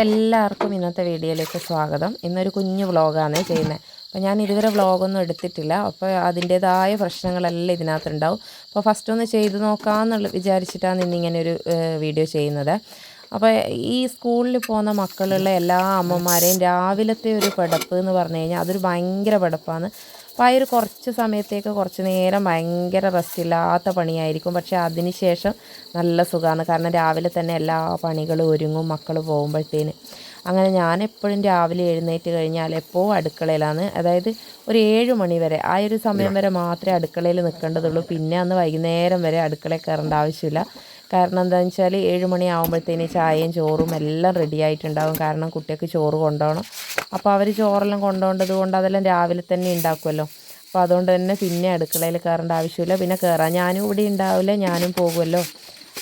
എല്ലാവർക്കും ഇന്നത്തെ വീഡിയോയിലേക്ക് സ്വാഗതം. ഇന്നൊരു കുഞ്ഞു വ്ളോഗാണ് ചെയ്യുന്നത്. അപ്പോൾ ഞാൻ ഇതുവരെ വ്ളോഗൊന്നും എടുത്തിട്ടില്ല. അപ്പോൾ അതിന്റേതായ പ്രശ്നങ്ങളെല്ലാം ഇതിനകത്തുണ്ടാവും. അപ്പോൾ ഫസ്റ്റ് ഒന്ന് ചെയ്ത് നോക്കാമെന്നുള്ള വിചാരിച്ചിട്ടാണ് ഇന്നിങ്ങനെ ഒരു വീഡിയോ ചെയ്യുന്നത്. അപ്പോൾ ഈ സ്കൂളിൽ പോകുന്ന മക്കളുള്ള എല്ലാ അമ്മമാരെയും രാവിലത്തെ ഒരു പടപ്പ് എന്ന് പറഞ്ഞു കഴിഞ്ഞാൽ അതൊരു ഭയങ്കര പെടപ്പാണ് അപ്പോൾ ആ ഒരു കുറച്ച് സമയത്തേക്ക് കുറച്ച് നേരം ഭയങ്കര റെസ്റ്റ് ഇല്ലാത്ത പണിയായിരിക്കും. പക്ഷേ അതിന് ശേഷം നല്ല സുഖമാണ് കാരണം രാവിലെ തന്നെ എല്ലാ പണികളും ഒരുങ്ങും മക്കൾ പോകുമ്പോഴത്തേന്. അങ്ങനെ ഞാൻ എപ്പോഴും രാവിലെ എഴുന്നേറ്റ് കഴിഞ്ഞാൽ എപ്പോഴും അടുക്കളയിലാണ്. അതായത് ഒരു ഏഴ് മണി വരെ. ആ ഒരു സമയം വരെ മാത്രമേ അടുക്കളയിൽ നിൽക്കേണ്ടതുള്ളൂ. പിന്നെ അന്ന് വൈകുന്നേരം വരെ അടുക്കളയിൽ കയറേണ്ട ആവശ്യമില്ല. കാരണം എന്താണെന്ന് വെച്ചാൽ ഏഴ് മണിയാകുമ്പോഴത്തേന് ചായയും ചോറും എല്ലാം റെഡി ആയിട്ടുണ്ടാകും കാരണം കുട്ടികൾക്ക് ചോറ് കൊണ്ടുപോകണം. അപ്പോൾ അവർ ചോറെല്ലാം കൊണ്ടുപോകേണ്ടത് കൊണ്ട് അതെല്ലാം രാവിലെ തന്നെ ഉണ്ടാക്കുമല്ലോ അപ്പോൾ അതുകൊണ്ട് തന്നെ പിന്നെ അടുക്കളയിൽ കയറേണ്ട ആവശ്യമില്ല. പിന്നെ കയറാം ഞാനും ഇവിടെ ഉണ്ടാവില്ല ഞാനും പോകുമല്ലോ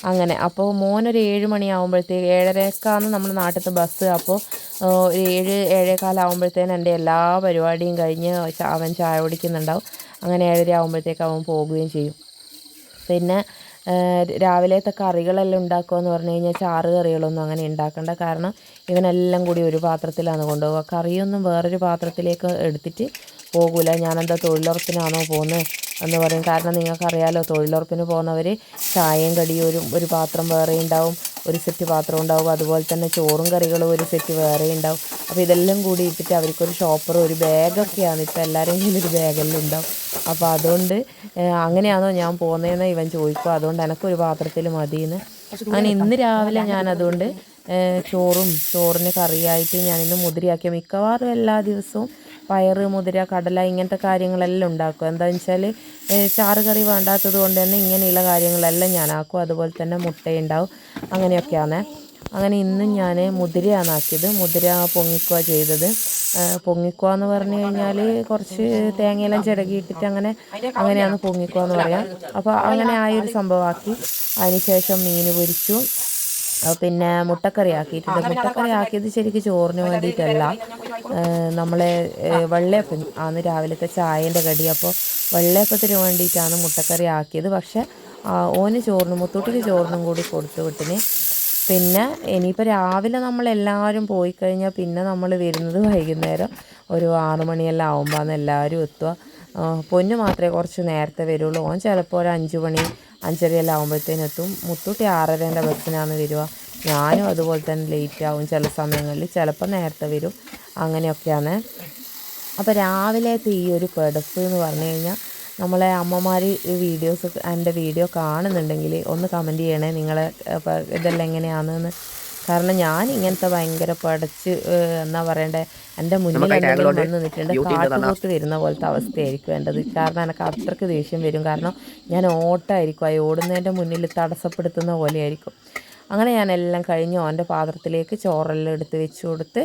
അങ്ങനെ. അപ്പോൾ മോനൊരു ഏഴ് മണിയാകുമ്പോഴത്തേക്ക് ഏഴരക്കാണ് നമ്മുടെ നാട്ടിൽ ബസ് അപ്പോൾ ഒരു ഏഴ് ഏഴേകാലാകുമ്പോഴത്തേന് എന്റെ എല്ലാ പരിപാടിയും കഴിഞ്ഞ് അവൻ ചായ കുടിക്കുന്നുണ്ടാവും. അങ്ങനെ ഏഴര ആകുമ്പോഴത്തേക്ക് അവൻ പോകുകയും ചെയ്യും. പിന്നെ രാവിലത്തെ കറികളെല്ലാം ഉണ്ടാക്കുക എന്ന് പറഞ്ഞു കഴിഞ്ഞാൽ ചാറ് കറികളൊന്നും അങ്ങനെ ഉണ്ടാക്കേണ്ട. കാരണം ഇവനെല്ലാം കൂടി ഒരു പാത്രത്തിലാണ് കൊണ്ടുപോകുക കറിയൊന്നും വേറൊരു പാത്രത്തിലേക്ക് എടുത്തിട്ട് പോകില്ല ഞാനെന്താ തൊഴിലുറപ്പിനാണോ പോകുന്നത് എന്ന് പറയും. കാരണം നിങ്ങൾക്കറിയാലോ തൊഴിലുറപ്പിന് പോകുന്നവർ ചായയും കടിയും ഒരു ഒരു പാത്രം വേറെ ഉണ്ടാവും ഒരു സെറ്റ് പാത്രം ഉണ്ടാവും. അതുപോലെ തന്നെ ചോറും കറികളും ഒരു സെറ്റ് വേറെ ഉണ്ടാവും. അപ്പോൾ ഇതെല്ലാം കൂടി ഇട്ടിട്ട് അവർക്കൊരു ഷോപ്പറും ഒരു ബാഗൊക്കെയാണ് ഇപ്പോൾ എല്ലാവരും ഒരു ബാഗെല്ലാം ഉണ്ടാവും. അപ്പോൾ അതുകൊണ്ട് അങ്ങനെയാണോ ഞാൻ പോകുന്നതെന്ന് ഇവൻ ചോദിക്കും. അതുകൊണ്ട് എനിക്കൊരു പാത്രത്തിൽ മതിയെന്ന് അങ്ങനെ ഇന്ന് രാവിലെ ഞാൻ അതുകൊണ്ട് ചോറും ചോറിന് കറിയായിട്ട് ഞാൻ ഇന്ന് മുതിരയാക്കിയ മിക്കവാറും എല്ലാ ദിവസവും പയറ് മുതിര കടല ഇങ്ങനത്തെ കാര്യങ്ങളെല്ലാം ഉണ്ടാക്കും. എന്താണെന്ന് വെച്ചാൽ ചാറ് കറി വേണ്ടാത്തത് കൊണ്ട് തന്നെ ഇങ്ങനെയുള്ള കാര്യങ്ങളെല്ലാം ഞാനാക്കും ആക്കും. അതുപോലെ തന്നെ മുട്ടയുണ്ടാവും. അങ്ങനെയൊക്കെയാണ് അങ്ങനെ ഇന്നും ഞാൻ മുതിരയാണ് ആക്കിയത് മുതിര പൊങ്ങിക്കുക ചെയ്തത്. പൊങ്ങിക്കുക എന്ന് പറഞ്ഞു കഴിഞ്ഞാൽ കുറച്ച് തേങ്ങയെല്ലാം ചിരകിയിട്ടിട്ട് അങ്ങനെ അങ്ങനെയാണ് പൊങ്ങിക്കുക എന്ന് പറയാം. അപ്പോൾ അങ്ങനെ ആ ഒരു സംഭവമാക്കി. അതിനുശേഷം മീൻ പൊരിച്ചു. പിന്നെ മുട്ടക്കറി ആക്കിയിട്ടുണ്ട്. മുട്ടക്കറി ആക്കിയത് ശരിക്കും ചോറിന് വേണ്ടിയിട്ടല്ല. നമ്മളെ വെള്ളയപ്പം. ആണ് രാവിലത്തെ ചായേന്റെ കടി. അപ്പോൾ വെള്ളയപ്പത്തിന് വേണ്ടിയിട്ടാണ് മുട്ടക്കറി ആക്കിയത്. പക്ഷേ ഓന് ചോറിനും മുത്തൂട്ടിക്ക് ചോറിനും കൂടി കൊടുത്തു വിട്ടിന്. പിന്നെ ഇനിയിപ്പോൾ രാവിലെ നമ്മളെല്ലാവരും പോയി കഴിഞ്ഞാൽ പിന്നെ നമ്മൾ വരുന്നത് വൈകുന്നേരം ഒരു ആറ് മണിയെല്ലാം ആകുമ്പോഴാണ് എല്ലാവരും എത്തുക പൊന്ന് പൊന്നു മാത്രമേ കുറച്ച് നേരത്തെ വരുള്ളൂ. ഓൻ ചിലപ്പോൾ ഒരു അഞ്ച് മണി അഞ്ചരയെല്ലാം ആകുമ്പോഴത്തേനും എത്തും. മുത്തൂട്ടി ആറരേന്റെ ബസ്സിനാണ് വരിക. ഞാനും അതുപോലെ തന്നെ ലേറ്റ് ആവും ചില സമയങ്ങളിൽ. ചിലപ്പോൾ നേരത്തെ വരും. അങ്ങനെയൊക്കെയാണ്. അപ്പോൾ രാവിലത്തെ ഈ ഒരു പെടുപ്പ് എന്ന് പറഞ്ഞു കഴിഞ്ഞാൽ നമ്മളെ അമ്മമാർ ഈ വീഡിയോസ് എന്റെ വീഡിയോ കാണുന്നുണ്ടെങ്കിൽ ഒന്ന് കമന്റ് ചെയ്യണേ. നിങ്ങളെ ഇതെല്ലാം എങ്ങനെയാണെന്ന്. കാരണം ഞാൻ ഇങ്ങനത്തെ ഭയങ്കര പടച്ച് എന്താ എന്നാ പറയണ്ടേ എന്റെ മുന്നിൽ എന്തെങ്കിലും വന്ന് നിന്നിട്ടുണ്ട് കാട്ടുപോത്ത് വരുന്ന പോലത്തെ അവസ്ഥയായിരിക്കും എന്റെത്. കാരണം എനിക്ക് അത്രയ്ക്ക് ദേഷ്യം വരും. കാരണം ഞാൻ ഓട്ടമായിരിക്കും ആ ഓടുന്നതിന്റെ മുന്നിൽ തടസ്സപ്പെടുത്തുന്ന പോലെയായിരിക്കും. അങ്ങനെ ഞാൻ എല്ലാം കഴിഞ്ഞ് ഓന്റെ പാത്രത്തിലേക്ക് ചോറെല്ലാം എടുത്ത് വെച്ച് കൊടുത്ത്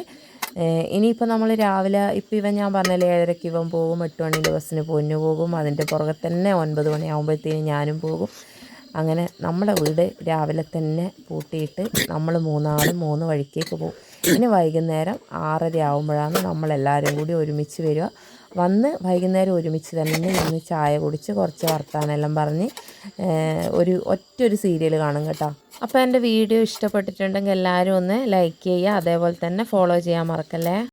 ഇനിയിപ്പോൾ നമ്മൾ രാവിലെ ഇപ്പം ഇവൻ ഞാൻ പറഞ്ഞാൽ ഏഴരയ്ക്ക് ഇവൻ പോകും എട്ട് മണിന്റെ ബസ്സിന് പൊന്നു പോകും അതിന്റെ പുറകെ തന്നെ ഒൻപത് മണിയാകുമ്പോഴത്തേനും ഞാനും പോകും. അങ്ങനെ നമ്മുടെ വീട് രാവിലെ തന്നെ പൂട്ടിയിട്ട് നമ്മൾ മൂന്നാളും മൂന്ന് വഴിക്കേക്ക് പോകും. ഇനി വൈകുന്നേരം ആറര ആകുമ്പോഴാണ് നമ്മളെല്ലാവരും കൂടി ഒരുമിച്ച് വരിക. വന്ന് വൈകുന്നേരം ഒരുമിച്ച് തന്നെ ഇരുന്ന് ചായ കുടിച്ച് കുറച്ച് വർത്താനെല്ലാം പറഞ്ഞ് ഒരു ഒറ്റ ഒരു സീരിയൽ കാണും കേട്ടോ. അപ്പോൾ എന്റെ വീഡിയോ ഇഷ്ടപ്പെട്ടിട്ടുണ്ടെങ്കിൽ എല്ലാവരും ഒന്ന് ലൈക്ക് ചെയ്യുക അതേപോലെ തന്നെ ഫോളോ ചെയ്യാൻ മറക്കല്ലേ?